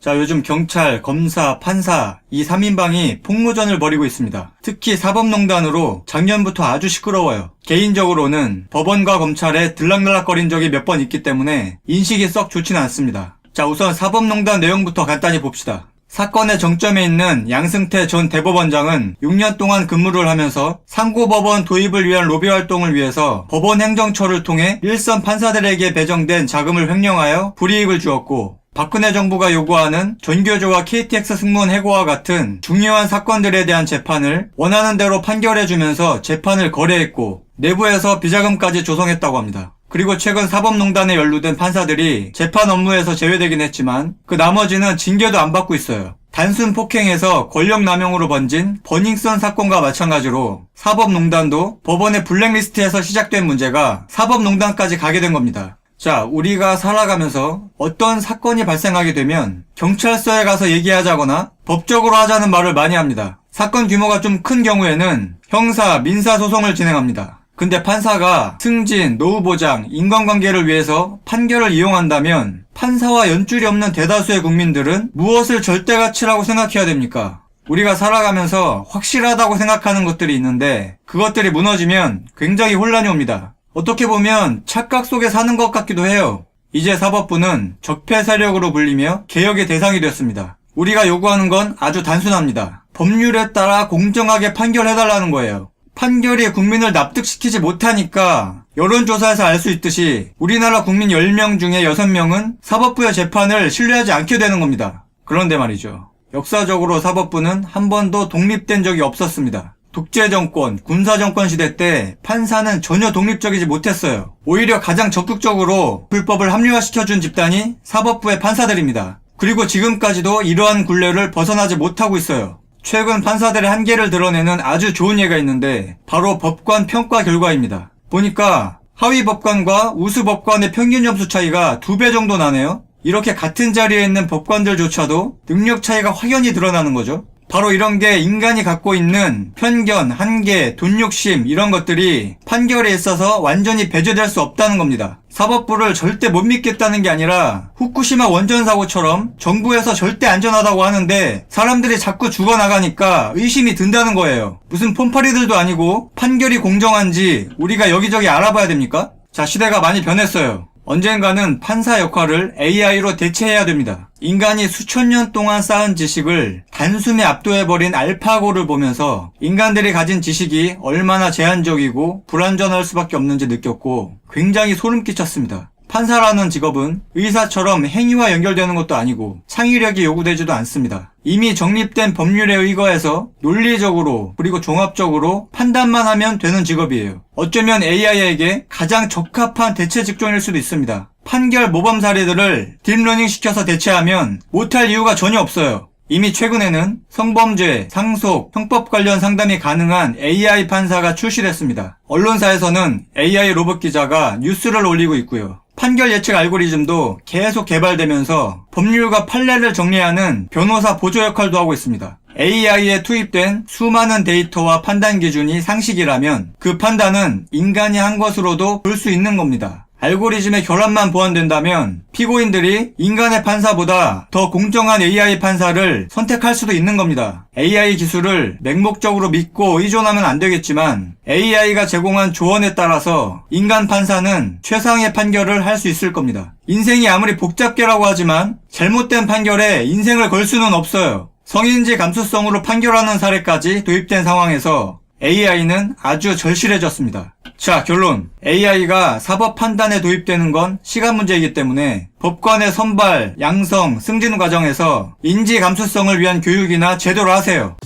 자, 요즘 경찰, 검사, 판사 이 3인방이 폭로전을 벌이고 있습니다. 특히 사법농단으로 작년부터 아주 시끄러워요. 개인적으로는 법원과 검찰에 들락날락거린 적이 몇 번 있기 때문에 인식이 썩 좋지는 않습니다. 자, 우선 사법농단 내용부터 간단히 봅시다. 사건의 정점에 있는 양승태 전 대법원장은 6년 동안 근무를 하면서 상고법원 도입을 위한 로비 활동을 위해서 법원 행정처를 통해 일선 판사들에게 배정된 자금을 횡령하여 불이익을 주었고 박근혜 정부가 요구하는 전교조와 KTX 승무원 해고와 같은 중요한 사건들에 대한 재판을 원하는 대로 판결해주면서 재판을 거래했고 내부에서 비자금까지 조성했다고 합니다. 그리고 최근 사법농단에 연루된 판사들이 재판 업무에서 제외되긴 했지만 그 나머지는 징계도 안 받고 있어요. 단순 폭행에서 권력 남용으로 번진 버닝썬 사건과 마찬가지로 사법농단도 법원의 블랙리스트에서 시작된 문제가 사법농단까지 가게 된 겁니다. 자, 우리가 살아가면서 어떤 사건이 발생하게 되면 경찰서에 가서 얘기하자거나 법적으로 하자는 말을 많이 합니다. 사건 규모가 좀 큰 경우에는 형사, 민사 소송을 진행합니다. 근데 판사가 승진, 노후 보장, 인간관계를 위해서 판결을 이용한다면 판사와 연줄이 없는 대다수의 국민들은 무엇을 절대가치라고 생각해야 됩니까? 우리가 살아가면서 확실하다고 생각하는 것들이 있는데 그것들이 무너지면 굉장히 혼란이 옵니다. 어떻게 보면 착각 속에 사는 것 같기도 해요. 이제 사법부는 적폐 세력으로 불리며 개혁의 대상이 되었습니다. 우리가 요구하는 건 아주 단순합니다. 법률에 따라 공정하게 판결해달라는 거예요. 판결이 국민을 납득시키지 못하니까 여론조사에서 알 수 있듯이 우리나라 국민 10명 중에 6명은 사법부의 재판을 신뢰하지 않게 되는 겁니다. 그런데 말이죠. 역사적으로 사법부는 한 번도 독립된 적이 없었습니다. 독재정권, 군사정권 시대 때 판사는 전혀 독립적이지 못했어요. 오히려 가장 적극적으로 불법을 합리화시켜준 집단이 사법부의 판사들입니다. 그리고 지금까지도 이러한 굴레를 벗어나지 못하고 있어요. 최근 판사들의 한계를 드러내는 아주 좋은 예가 있는데 바로 법관 평가 결과입니다. 보니까 하위 법관과 우수 법관의 평균 점수 차이가 두 배 정도 나네요. 이렇게 같은 자리에 있는 법관들조차도 능력 차이가 확연히 드러나는 거죠. 바로 이런 게 인간이 갖고 있는 편견, 한계, 돈 욕심 이런 것들이 판결에 있어서 완전히 배제될 수 없다는 겁니다. 사법부를 절대 못 믿겠다는 게 아니라 후쿠시마 원전 사고처럼 정부에서 절대 안전하다고 하는데 사람들이 자꾸 죽어나가니까 의심이 든다는 거예요. 무슨 폼파리들도 아니고 판결이 공정한지 우리가 여기저기 알아봐야 됩니까? 자, 시대가 많이 변했어요. 언젠가는 판사 역할을 AI로 대체해야 됩니다. 인간이 수천 년 동안 쌓은 지식을 단숨에 압도해버린 알파고를 보면서 인간들이 가진 지식이 얼마나 제한적이고 불완전할 수밖에 없는지 느꼈고 굉장히 소름 끼쳤습니다. 판사라는 직업은 의사처럼 행위와 연결되는 것도 아니고 창의력이 요구되지도 않습니다. 이미 정립된 법률에 의거해서 논리적으로 그리고 종합적으로 판단만 하면 되는 직업이에요. 어쩌면 AI에게 가장 적합한 대체 직종일 수도 있습니다. 판결 모범 사례들을 딥러닝 시켜서 대체하면 못할 이유가 전혀 없어요. 이미 최근에는 성범죄, 상속, 형법 관련 상담이 가능한 AI 판사가 출시됐습니다. 언론사에서는 AI 로봇 기자가 뉴스를 올리고 있고요. 판결 예측 알고리즘도 계속 개발되면서 법률과 판례를 정리하는 변호사 보조 역할도 하고 있습니다. AI에 투입된 수많은 데이터와 판단 기준이 상식이라면 그 판단은 인간이 한 것으로도 볼 수 있는 겁니다. 알고리즘의 결함만 보완된다면 피고인들이 인간의 판사보다 더 공정한 AI 판사를 선택할 수도 있는 겁니다. AI 기술을 맹목적으로 믿고 의존하면 안 되겠지만 AI가 제공한 조언에 따라서 인간 판사는 최상의 판결을 할 수 있을 겁니다. 인생이 아무리 복잡계라고 하지만 잘못된 판결에 인생을 걸 수는 없어요. 성인지 감수성으로 판결하는 사례까지 도입된 상황에서 AI는 아주 절실해졌습니다. 자, 결론. AI가 사법 판단에 도입되는 건 시간 문제이기 때문에 법관의 선발, 양성, 승진 과정에서 인지 감수성을 위한 교육이나 제도를 하세요.